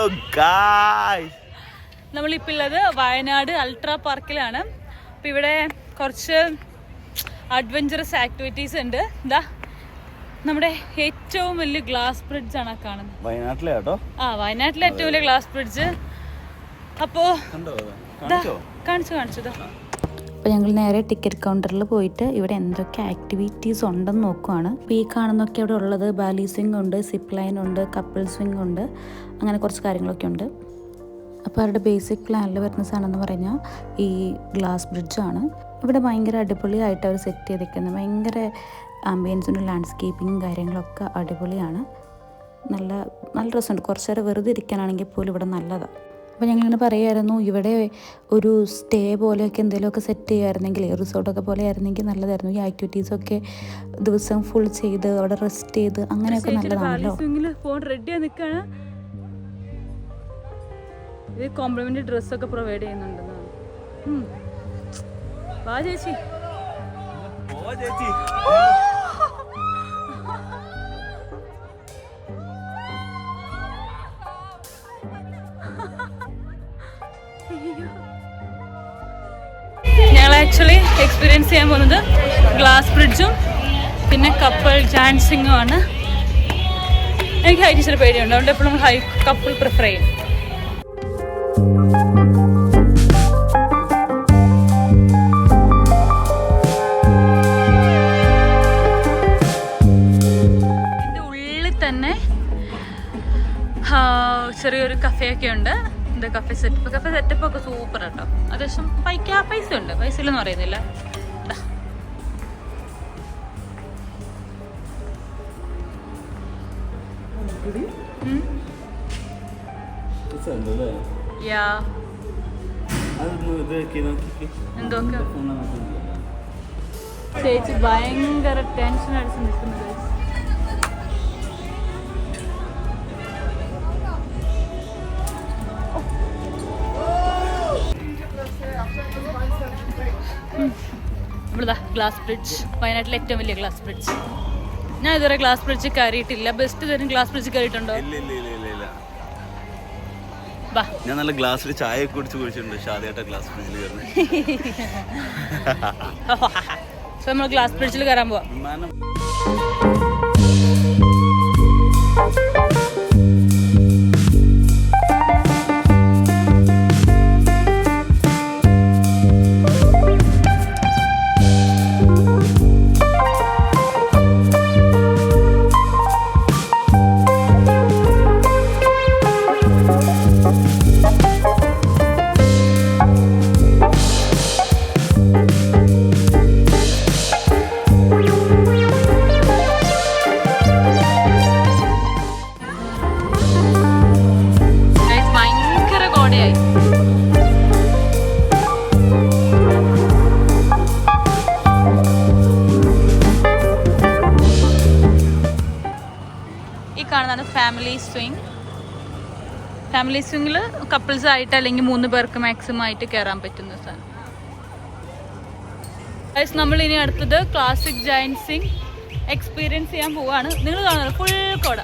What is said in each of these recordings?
Hello ഗായ് നമ്മളിപ്പോൾ ഉള്ളത് വയനാട് അൾട്രാ പാർക്കിലാണ്. അപ്പം ഇവിടെ കുറച്ച് അഡ്വഞ്ചറസ് ആക്ടിവിറ്റീസ് ഉണ്ട്. എന്താ നമ്മുടെ ഏറ്റവും വലിയ ഗ്ലാസ് ബ്രിഡ്ജ് ആണ് കാണുന്നത്. വയനാട്ടിലെ കേട്ടോ ആ വയനാട്ടിലെ ഏറ്റവും വലിയ ഗ്ലാസ് ബ്രിഡ്ജ് അപ്പോ കാണിച്ചു? കാണിച്ചോ അപ്പോൾ ഞങ്ങൾ നേരെ ടിക്കറ്റ് കൗണ്ടറിൽ പോയിട്ട് ഇവിടെ എന്തൊക്കെ ആക്ടിവിറ്റീസ് ഉണ്ടെന്ന് നോക്കുവാണ്. അപ്പോൾ ഈ കാണുന്നൊക്കെ ഇവിടെ ഉള്ളത് ബാലി സ്വിംഗ് ഉണ്ട് സിപ്പ് ലൈൻ ഉണ്ട് കപ്പിൾ സ്വിംഗ് ഉണ്ട് അങ്ങനെ കുറച്ച് കാര്യങ്ങളൊക്കെ ഉണ്ട്. അപ്പോൾ അവരുടെ ബേസിക് പ്ലാനിൽ വരുന്ന സാധനം എന്ന് പറഞ്ഞാൽ ഈ ഗ്ലാസ് ബ്രിഡ്ജാണ് ഇവിടെ ഭയങ്കര അടിപൊളിയായിട്ട് അവർ സെറ്റ് ചെയ്തിരിക്കുന്നത് ഭയങ്കര ആംബിയൻസിന്റെ ലാൻഡ്സ്കേപ്പിങ്ങും കാര്യങ്ങളൊക്കെ അടിപൊളിയാണ്. നല്ല നല്ല രസമുണ്ട്. കുറച്ച് നേരം വെറുതെ ഇരിക്കാനാണെങ്കിൽ പോലും ഇവിടെ നല്ലതാണ് അപ്പോൾ ഞങ്ങളിങ്ങനെ പറയുമായിരുന്നു ഇവിടെ ഒരു സ്റ്റേ പോലെയൊക്കെ എന്തെങ്കിലുമൊക്കെ സെറ്റ് ചെയ്യുമായിരുന്നെങ്കിൽ റിസോർട്ടൊക്കെ പോലെ ആയിരുന്നെങ്കിൽ നല്ലതായിരുന്നു. ഈ ആക്ടിവിറ്റീസൊക്കെ ദിവസം ഫുൾ ചെയ്ത് അവിടെ റെസ്റ്റ് ചെയ്ത് അങ്ങനെയൊക്കെ നല്ലതാണല്ലോ. ഫോൺ പോകാൻ നിൽക്കുകയാണ് ഇത് കോംപ്ലിമെന്റ് ഡ്രസ്സൊക്കെ പ്രൊവൈഡ് ചെയ്യുന്നുണ്ടെന്നാണ്. വാ ചേച്ചി. ചേച്ചി. ആക്ച്വലി എക്സ്പീരിയൻസ് ചെയ്യാൻ പോകുന്നത് ഗ്ലാസ് ബ്രിഡ്ജും പിന്നെ കപ്പിൾ ഡാൻസിങ്ങും ആണ്. എനിക്ക് ഹൈറ്റ് ഇച്ചിരി പേടിയുണ്ട്. അതുകൊണ്ട് എപ്പോഴും ഹൈ കപ്പിൾ പ്രിഫർ ചെയ്യും. ചെറിയൊരു കഫേ ഒക്കെ ഉണ്ട്. ഉണ്ട് കഫേ സെറ്റപ്പ് കഫേ സെറ്റപ്പ് ഒക്കെ സൂപ്പർ കേട്ടോ അത്യാവശ്യം പൈക്ക പൈസ ഉണ്ട്. പൈസ ഇല്ലെന്ന് പറയുന്നില്ല. ചേച്ചി ഭയങ്കര ടെൻഷൻ അടിച്ച് നിൽക്കുന്നത്. ഇവിടുതാ ഗ്ലാസ് ബ്രിഡ്ജ് വയനാട്ടിലെ ഏറ്റവും വലിയ ഗ്ലാസ് ബ്രിഡ്ജ് ഞാൻ ഇതുവരെ ഗ്ലാസ് ബ്രിഡ്ജ് കയറിയിട്ടില്ല. ബെസ്റ്റ് തരും ഗ്ലാസ് ബ്രിഡ്ജ് കയറിയിട്ടുണ്ടോ? ഞാൻ നല്ല ഗ്ലാസ്സിൽ ചായ കുടിച്ച് കുടിച്ചിട്ടുണ്ട്. ഷാദിയായിട്ട് ഗ്ലാസ് ബ്രിഡ്ജിൽ കയറുന്നത് നമ്മൾ ഗ്ലാസ് ബ്രിഡ്ജിൽ കയറാൻ പോവാം. ഫാമിലി സ്വിംഗ് ഫാമിലി സ്വിങ്ങിൽ കപ്പിൾസ് ആയിട്ട് അല്ലെങ്കിൽ മൂന്ന് പേർക്ക് മാക്സിമം ആയിട്ട് കയറാൻ പറ്റുന്ന സാധനം. ഗൈസ് നമ്മൾ ഇനി അടുത്തത് ക്ലാസിക് ജയന്റ് സിംഗ് എക്സ്പീരിയൻസ് ചെയ്യാൻ പോവാണ്. നിങ്ങൾ കാണുന്നത് ഫുൾ കോട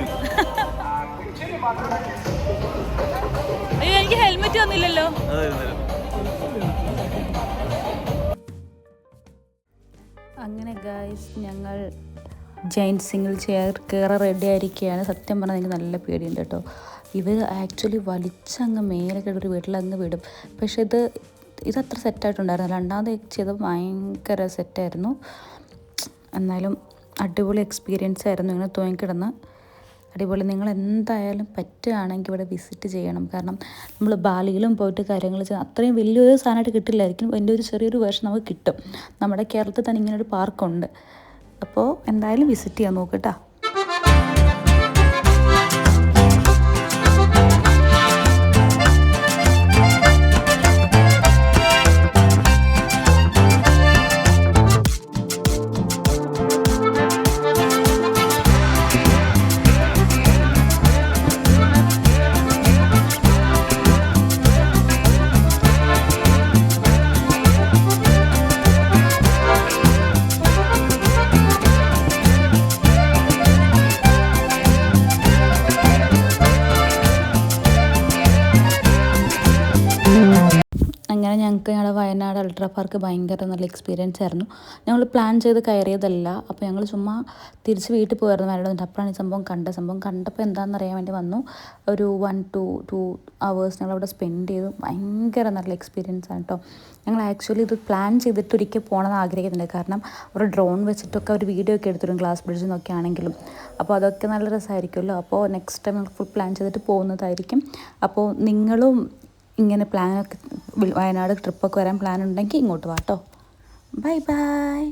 swing. അയ്യോ എനിക്ക് ഹെൽമെറ്റ് അതെ. അങ്ങനെ ഗായ്സ് ഞങ്ങൾ ജൈൻ സിംഗിൾ ചെയർ കയറി റെഡി ആയിരിക്കുകയാണ്. സത്യം പറഞ്ഞാൽ എനിക്ക് നല്ല പേടിയുണ്ട് കേട്ടോ. ഇവർ ആക്ച്വലി വലിച്ചങ്ങ് മേലെ ഒരു വീട്ടിലങ്ങ് വിടും. പക്ഷെ ഇത് ഇതത്ര സെറ്റായിട്ടുണ്ടായിരുന്നു രണ്ടാമത് ചെയ്ത് ഭയങ്കര സെറ്റായിരുന്നു എന്നാലും അടിപൊളി എക്സ്പീരിയൻസ് ആയിരുന്നു. ഇങ്ങനെ തൂങ്ങിക്കിടന്ന്. അടിപൊളി നിങ്ങൾ എന്തായാലും പറ്റുകയാണെങ്കിൽ ഇവിടെ വിസിറ്റ് ചെയ്യണം. കാരണം നമ്മൾ ബാലിയിലും പോയിട്ട് കാര്യങ്ങൾ ചെയ്യാൻ അത്രയും വലിയൊരു സാധനമായിട്ട് കിട്ടില്ലായിരിക്കും. എന്റെ ഒരു ചെറിയൊരു വേർഷൻ നമുക്ക് കിട്ടും. നമ്മുടെ കേരളത്തിൽ തന്നെ ഇങ്ങനൊരു പാർക്കുണ്ട് അപ്പോൾ എന്തായാലും വിസിറ്റ് ചെയ്യാൻ നോക്കട്ടാ അങ്ങനെ ഞങ്ങൾക്ക് ഞങ്ങളുടെ വയനാട് അൾട്രാ പാർക്ക് ഭയങ്കര നല്ല എക്സ്പീരിയൻസ് ആയിരുന്നു. ഞങ്ങൾ പ്ലാൻ ചെയ്ത് കയറിയതല്ല. അപ്പോൾ ഞങ്ങൾ ചുമ്മാ തിരിച്ച് വീട്ടിൽ പോയിരുന്നു വയനാട് വന്നിട്ട്. അപ്പോഴാണ് ഈ സംഭവം കണ്ട സംഭവം കണ്ടപ്പോൾ എന്താണെന്ന് അറിയാൻ വേണ്ടി വന്നു. ഒരു വൺ ടു ടു അവേഴ്സ് ഞങ്ങൾ അവിടെ സ്പെൻഡ് ചെയ്തു. ഭയങ്കര നല്ല എക്സ്പീരിയൻസ് ആണ് കേട്ടോ ഞങ്ങൾ ആക്ച്വലി ഇത് പ്ലാൻ ചെയ്തിട്ട് ഒരിക്കൽ പോകണമെന്ന് ആഗ്രഹിക്കുന്നുണ്ട്. കാരണം ഒരു ഡ്രോൺ വെച്ചിട്ടൊക്കെ ഒരു വീഡിയോ ഒക്കെ എടുത്തിരും ഗ്ലാസ് ബ്രിഡ്ജിൽ നിന്നൊക്കെ ആണെങ്കിലും. അപ്പോൾ അതൊക്കെ നല്ല രസമായിരിക്കുമല്ലോ അപ്പോൾ നെക്സ്റ്റ് ടൈം ഫുൾ പ്ലാൻ ചെയ്തിട്ട് പോകുന്നതായിരിക്കും. അപ്പോൾ നിങ്ങളും ഇങ്ങനെ പ്ലാനൊക്കെ വയനാട് ട്രിപ്പൊക്കെ വരാൻ പ്ലാൻ ഉണ്ടെങ്കിൽ ഇങ്ങോട്ട് വാട്ടോ ബൈ ബൈ